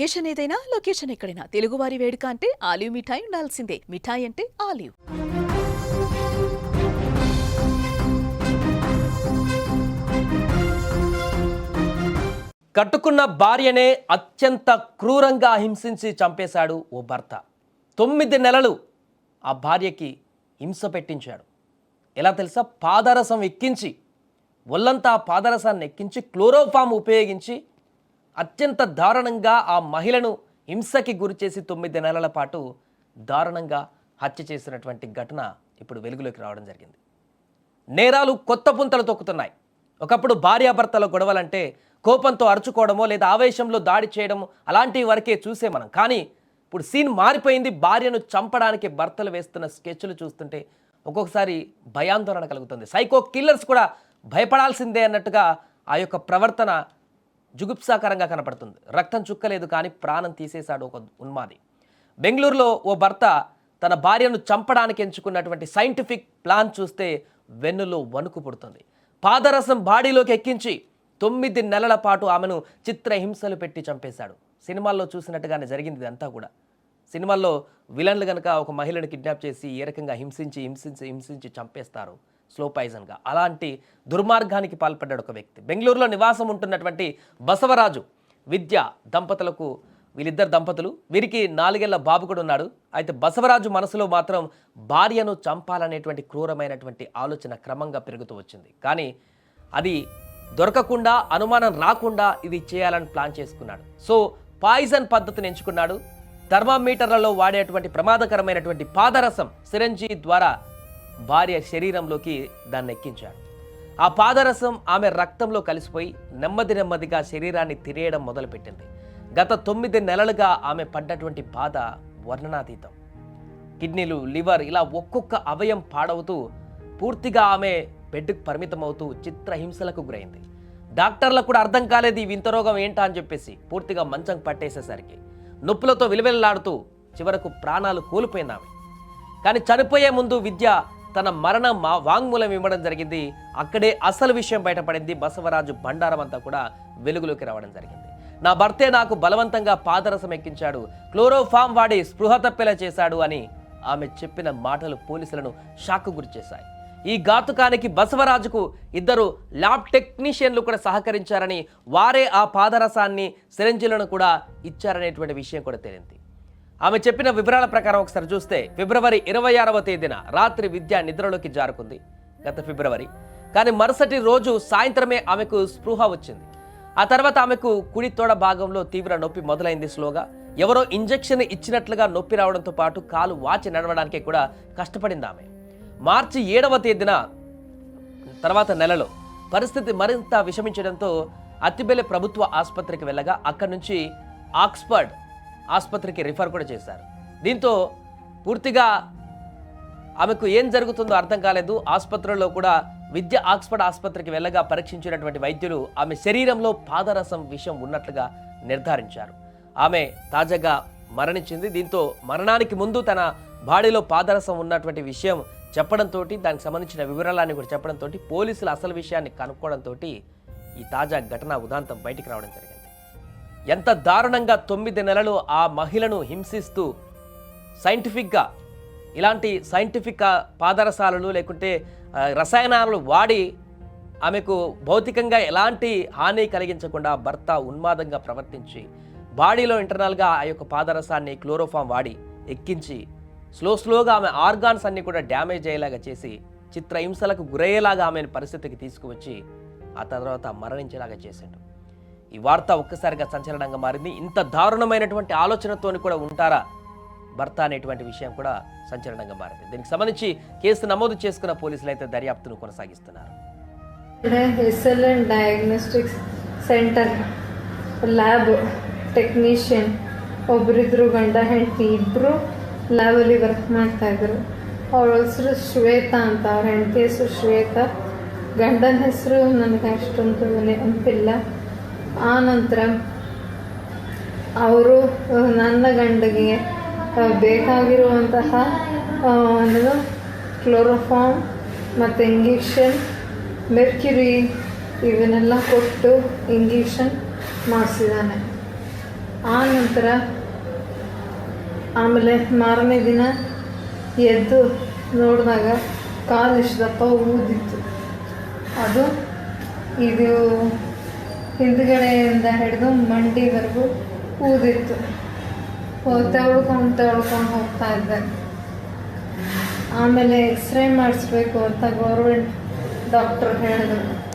Occasion ఏదైనా location ఎక్కడైనా. తెలుగువారి వేడుక అంటే ఆలివ్ మిఠాయి ఉండాల్సిందే. మిఠాయి అంటే ఆలివ్. కట్టుకున్న భార్యనే అత్యంత క్రూరంగా హింసించి చంపేశాడు ఓ భర్త. తొమ్మిది నెలలు ఆ భార్యకి హింస పెట్టించాడు. ఎలా తెలుసా? పాదరసం ఎక్కించి ఒళ్ళంతా పాదరసాన్ని ఎక్కించి క్లోరోఫామ్ ఉపయోగించి అత్యంత దారుణంగా ఆ మహిళను హింసకి గురిచేసి తొమ్మిది నెలల పాటు దారుణంగా హత్య చేసినటువంటి ఘటన ఇప్పుడు వెలుగులోకి రావడం జరిగింది. నేరాలు కొత్త పుంతలు తొక్కుతున్నాయి. ఒకప్పుడు భార్యాభర్తల గొడవలంటే కోపంతో అరుచుకోవడమో లేదా ఆవేశంలో దాడి చేయడము అలాంటి వరకే చూసే మనం. కానీ ఇప్పుడు సీన్ మారిపోయింది భార్యను చంపడానికి భర్తలు వేస్తున్న స్కెచ్లు చూస్తుంటే ఒక్కొక్కసారి భయాందోళన కలుగుతుంది. సైకో కిల్లర్స్ కూడా భయపడాల్సిందే అన్నట్టుగా ఆ యొక్క ప్రవర్తన జుగుప్సాకరంగా కనపడుతుంది. రక్తం చుక్కలేదు కానీ ప్రాణం తీసేశాడు ఒక ఉన్మాది. బెంగళూరులో ఓ భర్త తన భార్యను చంపడానికి ఎంచుకున్నటువంటి సైంటిఫిక్ ప్లాన్ చూస్తే వెన్నులో వణుకు పుడుతుంది. పాదరసం బాడీలోకి ఎక్కించి తొమ్మిది నెలల పాటు ఆమెను చిత్రహింసలు పెట్టి చంపేశాడు. సినిమాల్లో చూసినట్టుగానే జరిగింది ఇదంతా కూడా. సినిమాల్లో విలన్లు కనుక ఒక మహిళను కిడ్నాప్ చేసి ఏ రకంగా హింసించి హింసించి హింసించి చంపేస్తారు? స్లో పాయిజన్గా అలాంటి దుర్మార్గానికి పాల్పడ్డాడు ఒక వ్యక్తి. బెంగళూరులో నివాసం ఉంటున్నటువంటి బసవరాజు విద్య దంపతులకు వీళ్ళిద్దరు దంపతులు వీరికి నాలుగేళ్ళ బాబు కూడా ఉన్నాడు. అయితే బసవరాజు మనసులో మాత్రం భార్యను చంపాలనేటువంటి క్రూరమైనటువంటి ఆలోచన క్రమంగా పెరుగుతూ వచ్చింది. కానీ అది దొరకకుండా అనుమానం రాకుండా ఇది చేయాలని ప్లాన్ చేసుకున్నాడు. సో పాయిజన్ పద్ధతిని ఎంచుకున్నాడు. థర్మామీటర్లలో వాడేటువంటి ప్రమాదకరమైనటువంటి పాదరసం సిరంజీ ద్వారా భార్య శరీరంలోకి దాన్ని ఎక్కించాడు. ఆ పాదరసం ఆమె రక్తంలో కలిసిపోయి నెమ్మది నెమ్మదిగా శరీరాన్ని తిరేయడం మొదలుపెట్టింది. గత తొమ్మిది నెలలుగా ఆమె పడ్డటువంటి బాధ వర్ణనాతీతం. కిడ్నీలు లివర్ ఇలా ఒక్కొక్క అవయం పాడవుతూ పూర్తిగా ఆమె బెడ్కు పరిమితమవుతూ చిత్రహింసలకు గురైంది. డాక్టర్లకు కూడా అర్థం కాలేదు ఈ వింత రోగం ఏంటా అని చెప్పేసి పూర్తిగా మంచం పట్టేసేసరికి నొప్పులతో విలువెల్లాడుతూ చివరకు ప్రాణాలు కోల్పోయింది ఆమె. కానీ చనిపోయే ముందు విద్య తన మరణ మా వాంగ్మూలం ఇవ్వడం జరిగింది. అక్కడే అసలు విషయం బయటపడింది. బసవరాజు భండారం అంతా కూడా వెలుగులోకి రావడం జరిగింది. నా భర్తే నాకు బలవంతంగా పాదరసం ఎక్కించాడు. క్లోరోఫామ్ వాడి స్పృహ తప్పేలా చేశాడు అని ఆమె చెప్పిన మాటలు పోలీసులను షాక్కు గురిచేశాయి ఈ ఘాతుకానికి బసవరాజుకు ఇద్దరు ల్యాబ్ టెక్నీషియన్లు కూడా సహకరించారని వారే ఆ పాదరసాన్ని సిరంజిలను కూడా ఇచ్చారనేటువంటి విషయం కూడా తేలింది. ఆమె చెప్పిన వివరాల ప్రకారం ఒకసారి చూస్తే ఫిబ్రవరి ఇరవై ఆరవ తేదీన రాత్రి విద్య నిద్రలోకి జారుకుంది. గత ఫిబ్రవరి. కానీ మరుసటి రోజు సాయంత్రమే ఆమెకు స్పృహ వచ్చింది. ఆ తర్వాత ఆమెకు కుడి తోడ భాగంలో తీవ్ర నొప్పి మొదలైంది స్లోగా. ఎవరో ఇంజెక్షన్ ఇచ్చినట్లుగా నొప్పి రావడంతో పాటు కాలు వాచి నడవడానికి కూడా కష్టపడింది ఆమె. మార్చి ఏడవ తేదీన తర్వాత నెలలో పరిస్థితి మరింత విషమించడంతో అత్తిబెల్లె ప్రభుత్వ ఆసుపత్రికి వెళ్ళగా అక్కడి నుంచి ఆక్స్ఫర్డ్ ఆసుపత్రికి రిఫర్ కూడా చేశారు. దీంతో పూర్తిగా ఆమెకు ఏం జరుగుతుందో అర్థం కాలేదు. ఆసుపత్రిలో కూడా విద్య ఆక్స్ఫర్డ్ ఆసుపత్రికి వెళ్ళగా పరీక్షించినటువంటి వైద్యులు ఆమె శరీరంలో పాదరసం విషం ఉన్నట్లుగా నిర్ధారించారు. ఆమె తాజాగా మరణించింది. దీంతో మరణానికి ముందు తన బాడీలో పాదరసం ఉన్నటువంటి విషయం చెప్పడంతో దానికి సంబంధించిన వివరాలన్నీ కూడా చెప్పడంతో పోలీసులు అసలు విషయాన్ని కనుక్కోవడంతో ఈ తాజా ఘటన ఉదాంతం బయటికి రావడం జరిగింది. ఎంత దారుణంగా తొమ్మిది నెలలు ఆ మహిళను హింసిస్తూ సైంటిఫిక్గా ఇలాంటి సైంటిఫిక్ పాదరసాలను లేకుంటే రసాయనాలను వాడి ఆమెకు భౌతికంగా ఎలాంటి హాని కలిగించకుండా భర్త ఉన్మాదంగా ప్రవర్తించి బాడీలో ఇంటర్నల్గా ఆ యొక్క పాదరసాన్ని క్లోరోఫామ్ వాడి ఎక్కించి స్లో స్లోగా ఆమె ఆర్గాన్స్ అన్నీ కూడా డ్యామేజ్ అయ్యేలాగా చేసి చిత్రహింసలకు గురయ్యేలాగా ఆమెను పరిస్థితికి తీసుకువచ్చి ఆ తర్వాత మరణించేలాగా చేశాడు ఈ వార్త ఒక్కసారిగా సంచలనంగా మారింది ఇంత దారుణమైనటువంటి ఆలోచనతోని కూడా ఉంటారా భర్త అనేటువంటి విషయం కూడా సంచలనంగా మారింది దీనికి సంబంధించి కేసు నమోదు చేసుకున్న పోలీసులు అయితే దర్యాప్తును కొనసాగిస్తున్నారు ఇక్కడ SLN diagnostics centre lab technician ಒಬ್ಬರಿದ್ರು ಗಂಡ ಹೆಂಡತಿ ಇಬ್ಬರು ಲ್ಯಾಬಲ್ಲಿ ವರ್ಕ್ ಮಾಡ್ತಾಯಿದ್ರು ಅವ್ರ ಹೆಸರು ಶ್ವೇತಾ ಅಂತ ಅವ್ರ ಹೆಂಡತಿ ಹೆಸರು ಶ್ವೇತಾ ಗಂಡನ ಹೆಸರು ನನಗೆ ಅಷ್ಟೊಂದು ನೆನಪಿಲ್ಲ ಆ ನಂತರ ಅವರು ನನ್ನ ಗಂಡಗೆ ಬೇಕಾಗಿರುವಂತಹ ಒಂದು ಕ್ಲೋರೋಫಾರ್ಮ್ ಮತ್ತು ಇಂಜೆಕ್ಷನ್, ಮೆರ್ಕ್ಯುರಿ ಇವನ್ನೆಲ್ಲ ಕೊಟ್ಟು ಇಂಜೆಕ್ಷನ್ ಮಾಡಿಸಿದ್ದಾನೆ. ಆ ನಂತರ ಆಮೇಲೆ ಮಾರನೇ ದಿನ ಎದ್ದು ನೋಡಿದಾಗ ಕಾಲು ಇಷ್ಟು ದಪ್ಪ ಊದಿತ್ತು. ಅದು ಇದು ಹಿಂದ್ಗಡೆಯಿಂದ ಹಿಡಿದು ಮಂಡಿವರೆಗೂ ಕೂದಿತ್ತು ಹೋಗ್ತಾ ತೆವಳ್ಕೊಂಡು ಉಳ್ಕೊಂಡು ಹೋಗ್ತಾ ಇದ್ದೆ. ಆಮೇಲೆ ಎಕ್ಸ್ರೇ ಮಾಡಿಸ್ಬೇಕು ಅಂತ ಗೌರ್ಮೆಂಟ್ ಡಾಕ್ಟ್ರು ಹೇಳಿದ್ರು.